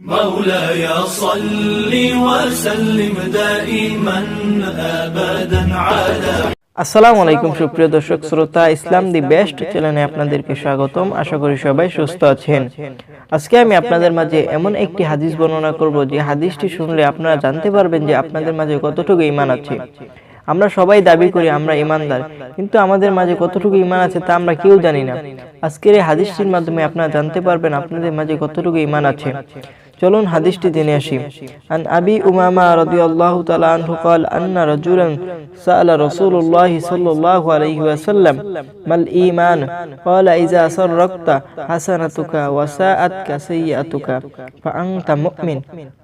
مولاي صل وسلم دائما ابدا على আসসালামু আলাইকুম সুপ্রিয় দর্শক শ্রোতা ইসলাম দি বেস্ট চ্যানেলে আপনাদেরকে স্বাগতম আশা করি সবাই সুস্থ আছেন আজকে আমি আপনাদের মাঝে এমন একটি হাদিস বর্ণনা করব যে হাদিসটি শুনলে আপনারা জানতে পারবেন যে আপনাদের মাঝে কতটুকু ঈমান আছে আমরা সবাই দাবি করি আমরা ইমানদার কিন্তু আমাদের মাঝে কতটুকু ঈমান আছে তা আমরা কেউ জানি না আজকের এই হাদিসটির মাধ্যমে আপনারা জানতে পারবেন আপনাদের মাঝে কতটুকু ঈমান আছে চলুন হাদিসটি জেনে আসি আন আবি উমামা রাদিয়াল্লাহু তাআলা আনহু قال أن رجلا سأل رسول الله صلى الله عليه وسلم ما الإيمان قال إذا سرقت حسنتك وساءتك سيئتك فأنت مؤمن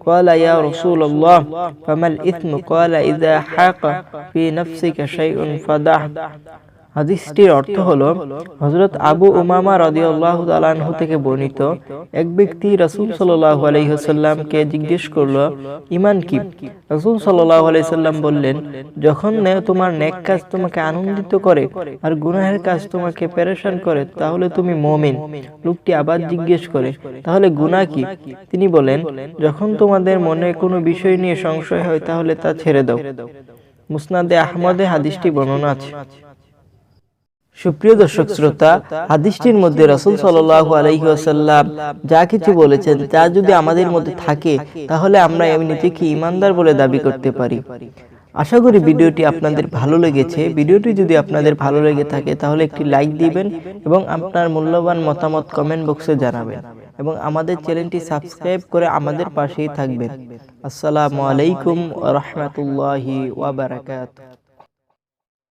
قال يا رسول الله فما الإثم قال إذا حاق في نفسك شيء فدعه হাদিসটির অর্থ হলো হজরত আবু উমামা রাদিয়াল্লাহু তাআলাহু থেকে বর্ণিত। এক ব্যক্তি রাসূল সাল্লাহ আলাইহি ওয়াসাল্লামকে জিজ্ঞেস করল ইমান কি? রাসূল সাল্লাল্লাহু আলাইহি সাল্লাম বললেন যখন তোমার নেক কাজ তোমাকে আনন্দিত করে আর গুনাহের কাজ তোমাকে পেরেশান করে তাহলে তুমি মুমিন। লোকটি আবার জিজ্ঞেস করে তাহলে গুনাহ কি? তিনি বলেন যখন তোমাদের মনে কোনো বিষয় নিয়ে সংশয় হয় তাহলে তা ছেড়ে দাও। মুসনাদে আহমদে হাদিসটি বর্ণনা আছে সুপ্রিয় দর্শক শ্রোতা, হাদিসটির মধ্যে রাসূল আলাইহি ওয়াসাল্লাম যা কিছু বলেছেন তা যদি আমাদের মধ্যে থাকে, তাহলে আমরা নিজেকে ইমানদার বলে দাবি করতে পারি। আশা করি ভিডিওটি আপনাদের ভালো লেগেছে। ভিডিওটি যদি আপনাদের ভালো লেগে থাকে, তাহলে একটি লাইক দিবেন এবং আপনার মূল্যবান মতামত কমেন্ট বক্সে জানাবেন এবং আমাদের চ্যানেলটি সাবস্ক্রাইব করে আমাদের পাশেই থাকবেন। আসসালামু আলাইকুম রাহমাতুল্লাহি ওয়া বারাকাতুহু।